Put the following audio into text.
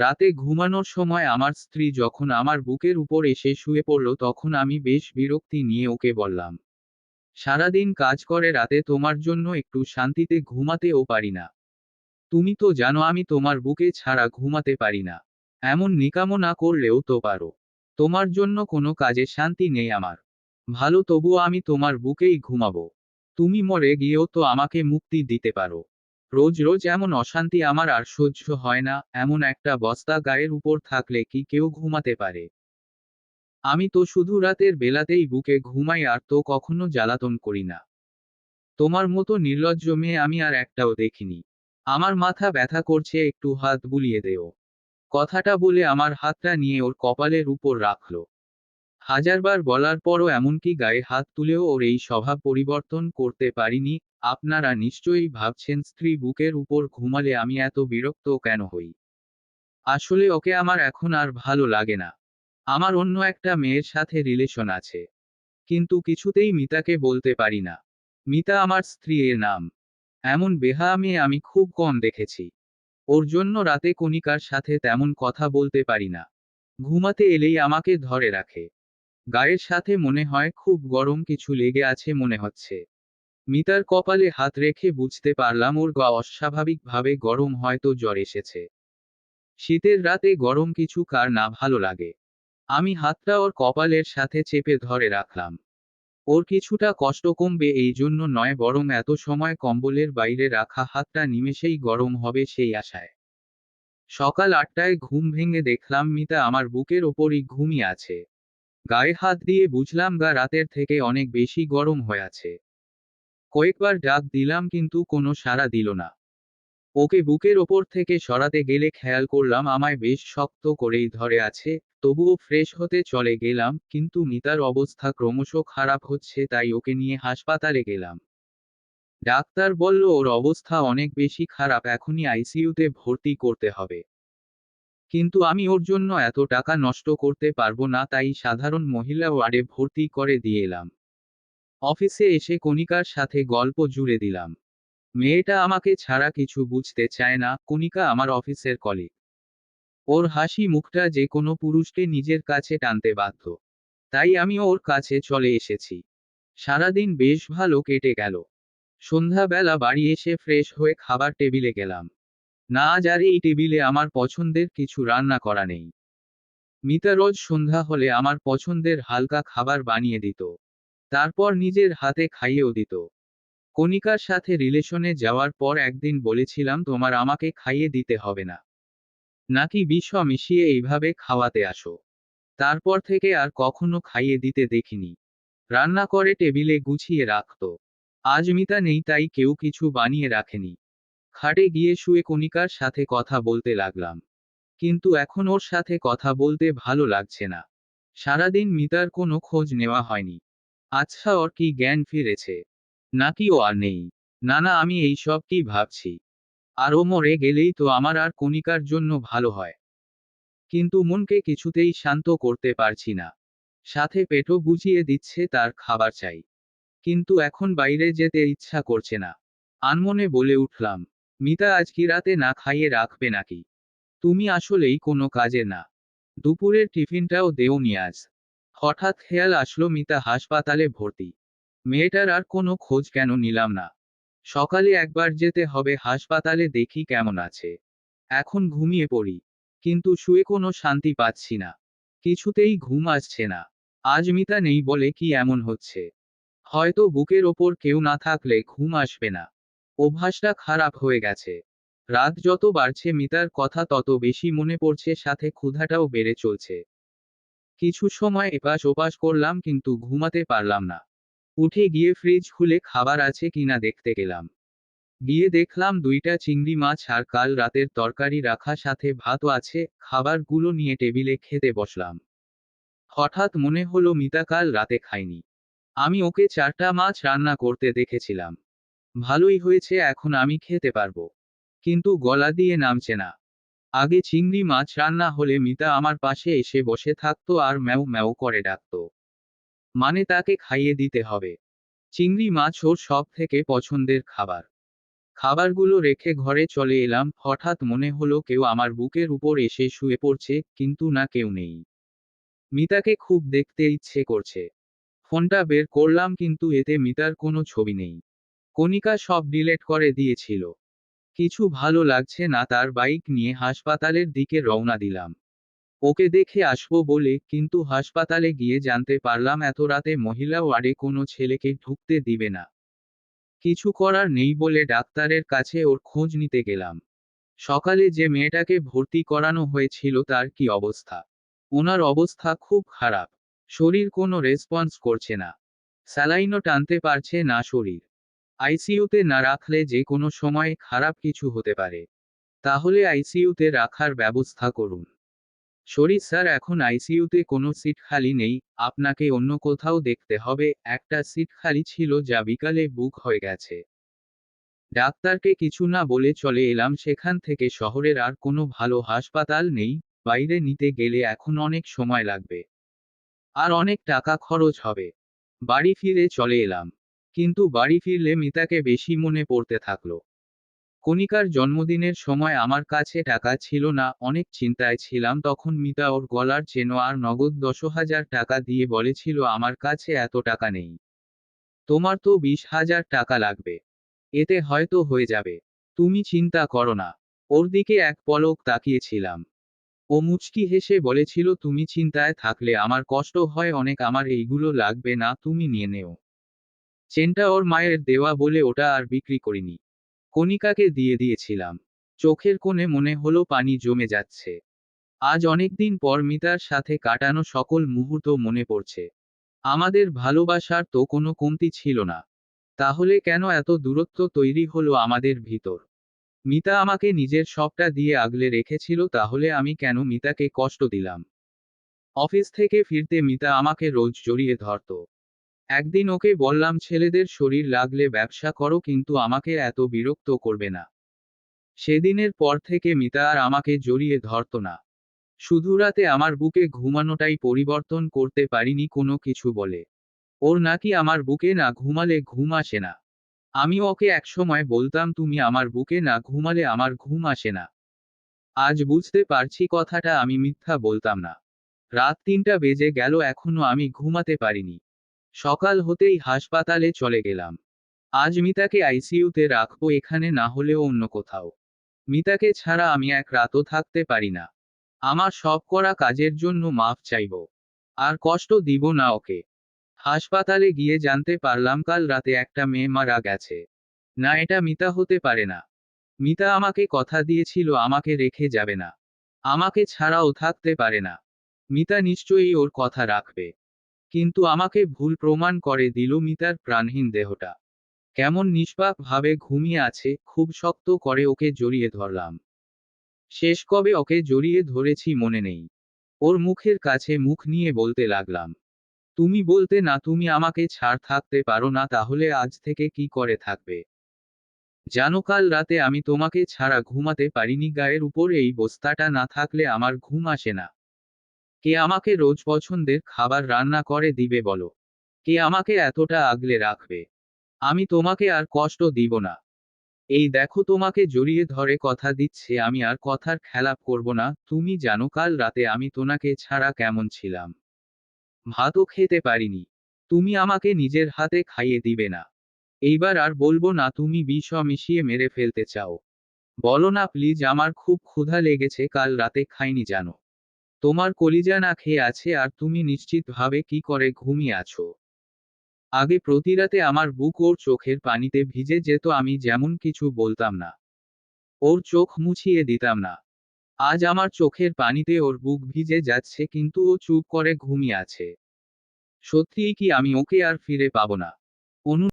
রাতে ঘুমানোর সময় আমার স্ত্রী যখন আমার বুকের উপর এসে শুয়ে পড়ল, তখন আমি বেশ বিরক্তি নিয়ে ওকে বললাম, সারাদিন কাজ করে রাতে তোমার জন্য একটু শান্তিতে ঘুমাতেও পারি না। তুমি তো জানো আমি তোমার বুকে ছাড়া ঘুমাতে পারি না। এমন নিকামো না করলেও তো পারো। তোমার জন্য কোনো কাজে শান্তি নেই আমার। ভালো তবুও আমি তোমার বুকেই ঘুমাবো। তুমি মরে গিয়েও তো আমাকে মুক্তি দিতে পারো। রোজ রোজ এমন অশান্তি আমার আর সহ্য হয় না, এমন একটা বস্তা গায়ের উপর থাকলে কি কেউ ঘুমাতে পারে? আমি তো শুধু রাতের বেলাতেই বুকে ঘুমাই আর তো কখনো জ্বালাতন করি না। তোমার মতো নির্লজ্জ মেয়ে আমি আর একটাও দেখিনি। আমার মাথা ব্যথা করছে, একটু হাত বুলিয়ে দেও। কথাটা বলে আমার হাতটা নিয়ে ওর কপালের উপর রাখল। হাজারবার বলার পরও এমনকি গায়ে হাত তুলেও ওর এই স্বভাব পরিবর্তন করতে পারিনি, আপনারা নিশ্চয়ই ভাবছেন স্ত্রী বুকের উপর ঘুমালে আমি এত বিরক্ত কেন হই? আসলে ওকে আমার এখন আর ভালো লাগে না। আমার অন্য একটা মেয়ের সাথে রিলেশন আছে। কিন্তু কিছুতেই মিতাকে বলতে পারি না। মিতা আমার স্ত্রী এর নাম। এমন বেহা মেয়ে আমি খুব কম দেখেছি। ওর জন্য রাতে কণিকার সাথে তেমন কথা বলতে পারি না। ঘুমাতে এলেই আমাকে ধরে রাখে। গায়ের সাথে মনে হয় খুব গরম কিছু লেগে আছে মনে হচ্ছে। মিতার কপালে হাত রেখে বুঝতে পারলাম ওর গা অস্বাভাবিকভাবে গরম হয়তো জ্বর এসেছে। শীতের রাতে গরম কিছু কার না ভালো লাগে। আমি হাতটা ওর কপালের সাথে চেপে ধরে রাখলাম। ওর কিছুটা কষ্ট কমবে এই জন্য নয় বরং এত সময় কম্বলের বাইরে রাখা হাতটা নিমেষেই গরম হবে সেই আশায়। সকাল আটটায় ঘুম ভেঙে দেখলাম মিতা আমার বুকের ওপরই ঘুমিয়ে আছে। গায়ে হাত দিয়ে বুঝলাম গা রাতের থেকে অনেক বেশি গরম হয়ে আছে কয়েকবার ডাক দিলাম কিন্তু কোনো সাড়া দিল না। ওকে বুকের ওপর থেকে সরাতে গেলে খেয়াল করলাম আমায় বেশ শক্ত করেই ধরে আছে, তবুও ফ্রেশ হতে চলে গেলাম কিন্তু মিতার অবস্থা ক্রমশ খারাপ হচ্ছে তাই ওকে নিয়ে হাসপাতালে গেলাম। ডাক্তার বলল, ওর অবস্থা অনেক বেশি খারাপ, এখনই আইসিইউতে ভর্তি করতে হবে। কিন্তু আমি ওর জন্য এত টাকা নষ্ট করতে পারব না, তাই সাধারণ মহিলা ওয়ার্ডে ভর্তি করে দিয়ে এলাম। অফিসে এসে কণিকার সাথে গল্প জুড়ে দিলাম। মেয়েটা আমাকে ছাড়া কিছু বুঝতে চায় না, কণিকা আমার অফিসের কলিগ ওর হাসি মুখটা যে কোনো পুরুষকে নিজের কাছে টানতে বাধ্য। তাই আমি ওর কাছে চলে এসেছি। সারাদিন বেশ ভালো কেটে গেল। সন্ধ্যাবেলা বাড়ি এসে ফ্রেশ হয়ে খাবার টেবিলে গেলাম। না আজ আর এই টেবিলে আমার পছন্দের কিছু রান্না করা নেই। মিতা রোজ সন্ধ্যা হলে আমার পছন্দের হালকা খাবার বানিয়ে দিত। তারপর নিজের হাতে খাইয়েও দিত। কণিকার সাথে রিলেশনে যাওয়ার পর একদিন বলেছিলাম, তোমার আমাকে খাইয়ে দিতে হবে না। নাকি বিষ মিশিয়ে এইভাবে খাওয়াতে আসো। তারপর থেকে আর কখনো খাইয়ে দিতে দেখিনি। রান্না করে টেবিলে গুছিয়ে রাখত। আজ মিতা নেই, তাই কেউ কিছু বানিয়ে রাখেনি। খাটে গিয়ে শুয়ে কণিকার সাথে কথা বলতে লাগলাম। কিন্তু এখন ওর সাথে কথা বলতে ভালো লাগছে না। সারাদিন মিতার কোনো খোঁজ নেওয়া হয়নি। আচ্ছা ওর কি জ্ঞান ফিরেছে? নাকি ও আর নেই? না না, আমি এই সব কি ভাবছি? আর ও মরে গেলেই তো আমার আর কণিকার জন্য ভালো হয়। কিন্তু মনকে কিছুতেই শান্ত করতে পারছি না। সাথে পেটও বুঝিয়ে দিচ্ছে তার খাবার চাই। কিন্তু এখন বাইরে যেতে ইচ্ছা করছে না। আনমনে বলে উঠলাম মিতা আজ কি রাতে না খাইয়ে রাখবে নাকি? তুমি আসলেই কোনো কাজে না। দুপুরের টিফিনটাও দেও আজ। হঠাৎ খেয়াল আসলো মিতা হাসপাতালে ভর্তি। মেয়েটার আর কোনো খোঁজ কেন নিলাম না। সকালে একবার যেতে হবে, হাসপাতালে দেখি কেমন আছে। এখন ঘুমিয়ে পড়ি, কিন্তু শুয়ে কোনো শান্তি পাচ্ছি না। কিছুতেই ঘুম আসছে না। আজ মিতা নেই বলে কি এমন হচ্ছে? হয়তো বুকের ওপর কেউ না থাকলে ঘুম আসবে না। অভ্যাসটা খারাপ হয়ে গেছে। রাত যত বাড়ছে মিতার কথা তত বেশি মনে পড়ছে, সাথে ক্ষুধাটাও বেড়ে চলছে। কিছু সময় এপাশ ওপাশ করলাম কিন্তু ঘুমাতে পারলাম না। উঠে গিয়ে ফ্রিজ খুলে খাবার আছে কিনা দেখতে গেলাম। গিয়ে দেখলাম দুইটা চিংড়ি মাছ আর কাল রাতের তরকারি রাখা সাথে ভাতও আছে, খাবারগুলো নিয়ে টেবিলে খেতে বসলাম। হঠাৎ মনে হলো মিতা কাল রাতে খায়নি। আমি ওকে চারটা মাছ রান্না করতে দেখেছিলাম। ভালোই হয়েছে, এখন আমি খেতে পারব। কিন্তু গলা দিয়ে নামছে না। আগে চিংড়ি মাছ রান্না হলে মিতা আমার পাশে এসে বসে থাকতো আর ম্যাও ম্যাও করে ডাকত। মানে তাকে খাইয়ে দিতে হবে। চিংড়ি মাছ ওর সব থেকে পছন্দের খাবার। খাবারগুলো রেখে ঘরে চলে এলাম, হঠাৎ মনে হলো কেউ আমার বুকের উপর এসে শুয়ে পড়ছে, কিন্তু না কেউ নেই। মিতাকে খুব দেখতে ইচ্ছে করছে। ফোনটা বের করলাম, কিন্তু এতে মিতার কোনো ছবি নেই। কণিকা সব ডিলেট করে দিয়েছিল। কিছু ভালো লাগছে না তার বাইক নিয়ে হাসপাতালের দিকে রওনা দিলাম। ওকে দেখে আসব বলে কিন্তু হাসপাতালে গিয়ে জানতে পারলাম এত রাতে মহিলা ওয়ার্ডে কোনো ছেলেকে ঢুকতে দিবে না। কিছু করার নেই বলে ডাক্তারের কাছে ওর খোঁজ নিতে গেলাম। সকালে যে মেয়েটাকে ভর্তি করানো হয়েছিল তার কি অবস্থা? ওনার অবস্থা খুব খারাপ। শরীর কোনো রেসপন্স করছে না। স্যালাইনও টানতে পারছে না শরীর। আইসিইউতে না রাখলে যে কোনো সময় খারাপ কিছু হতে পারে। তাহলে আইসিইউতে রাখার ব্যবস্থা করুন। শরীর স্যার, এখন আইসিইউতে কোনো সিট খালি নেই। আপনাকে অন্য কোথাও দেখতে হবে। একটা সিট খালি ছিল যা বিকালে বুক হয়ে গেছে। ডাক্তারকে কিছু না বলে চলে এলাম। সেখান থেকে শহরের আর কোনো ভালো হাসপাতাল নেই। বাইরে নিতে গেলে এখন অনেক সময় লাগবে। আর অনেক টাকা খরচ হবে। বাড়ি ফিরে চলে এলাম। কিন্তু বাড়ি ফিরলে মিতাকে বেশি মনে পড়তে থাকল। কণিকার জন্মদিনের সময় আমার কাছে টাকা ছিল না, অনেক চিন্তায় ছিলাম, তখন মিতা ওর গলার চেনো আর নগদ দশ হাজার টাকা দিয়ে বলেছিল, আমার কাছে এত টাকা নেই। তোমার তো বিশ হাজার টাকা লাগবে। এতে হয়তো হয়ে যাবে। তুমি চিন্তা করো না। ওর দিকে এক পলক তাকিয়েছিলাম। ও মুচকি হেসে বলেছিল, তুমি চিন্তায় থাকলে আমার কষ্ট হয়, অনেক আমার এইগুলো লাগবে না, তুমি নিয়ে নেও। চেনটা ওর মায়ের দেওয়া বলে ওটা আর বিক্রি করিনি। কণিকাকে দিয়ে দিয়েছিলাম। চোখের কোণে মনে হলো পানি জমে যাচ্ছে। আজ অনেকদিন পর মিতার সাথে কাটানো সকল মুহূর্ত মনে পড়ছে। আমাদের ভালোবাসার তো কোনো কমতি ছিল না। তাহলে কেন এত দূরত্ব তৈরি হলো আমাদের ভিতর? মিতা আমাকে নিজের সবটা দিয়ে আগলে রেখেছিল তাহলে আমি কেন মিতাকে কষ্ট দিলাম? অফিস থেকে ফিরতে মিতা আমাকে রোজ জড়িয়ে ধরত। একদিন ওকে বললাম, ছেলেদের শরীর লাগলে ব্যবসা করো, কিন্তু আমাকে এত বিরক্ত করবে না। সেদিনের পর থেকে মিতা আর আমাকে জড়িয়ে ধরত না। শুধু রাতে আমার বুকে ঘুমানোটাই পরিবর্তন করতে পারিনি, কোনো কিছু বলে। ওর নাকি আমার বুকে না ঘুমালে ঘুম আসে না। আমি ওকে একসময় বলতাম, তুমি আমার বুকে না ঘুমালে আমার ঘুম আসে না। আজ বুঝতে পারছি কথাটা, আমি মিথ্যা বলতাম না। রাত তিনটা বেজে গেল, এখনও আমি ঘুমাতে পারিনি। সকাল হতেই হাসপাতালে চলে গেলাম। আজ মিতাকে আইসিইউতে রাখব এখানে না হলেও অন্য কোথাও। মিতাকে ছাড়া আমি এক রাতও থাকতে পারি না। আমার সব করা কাজের জন্য মাফ চাইব। আর কষ্ট দিব না ওকে। হাসপাতালে গিয়ে জানতে পারলাম কাল রাতে একটা মেয়ে মারা গেছে। না, এটা মিতা হতে পারে না। মিতা আমাকে কথা দিয়েছিল, আমাকে রেখে যাবে না। আমাকে ছাড়াও থাকতে পারে না। মিতা নিশ্চয়ই ওর কথা রাখবে। কিন্তু আমাকে ভুল প্রমাণ করে দিল মিতার প্রাণহীন দেহটা। কেমন নিষ্পাপ ভাবে ঘুমিয়ে আছে, খুব শক্ত করে ওকে জড়িয়ে ধরলাম। শেষ কবে ওকে জড়িয়ে ধরেছি মনে নেই। ওর মুখের কাছে মুখ নিয়ে বলতে লাগলাম, তুমি বলতে না তুমি আমাকে ছাড় থাকতে পারো না, তাহলে আজ থেকে কি করে থাকবে? জানো কাল রাতে আমি তোমাকে ছাড়া ঘুমাতে পারিনি, গায়ের উপর এই বস্তাটা না থাকলে আমার ঘুম আসে না। কে আমাকে রোজ পছন্দের খাবার রান্না করে দিবে বলো? কে আমাকে এতটা আগলে রাখবে? আমি তোমাকে আর কষ্ট দিব না। এই দেখো তোমাকে জড়িয়ে ধরে কথা দিচ্ছে, আমি আর কথার খেলাপ করব না। তুমি জানো কাল রাতে আমি তোনাকে ছাড়া কেমন ছিলাম। ভাতও খেতে পারিনি। তুমি আমাকে নিজের হাতে খাইয়ে দিবে না। এইবার আর বলব না তুমি বিষ মিশিয়ে মেরে ফেলতে চাও। বলো না প্লিজ, আমার খুব ক্ষুধা লেগেছে, কাল রাতে খাইনি জানো। তোমার কলিজা না খেয়ে আছে আর তুমি নিশ্চিতভাবে কি করে ঘুমিয়ে আছো? আগে প্রতি রাতে আমার বুক ওর চোখের পানিতে ভিজে যেত, আমি যেমন কিছু বলতাম না। ওর চোখ মুছিয়ে দিতাম না। আজ আমার চোখের পানিতে ওর বুক ভিজে যাচ্ছে, কিন্তু ও চুপ করে ঘুমিয়ে আছে। সত্যিই কি আমি ওকে আর ফিরে পাব না? অনু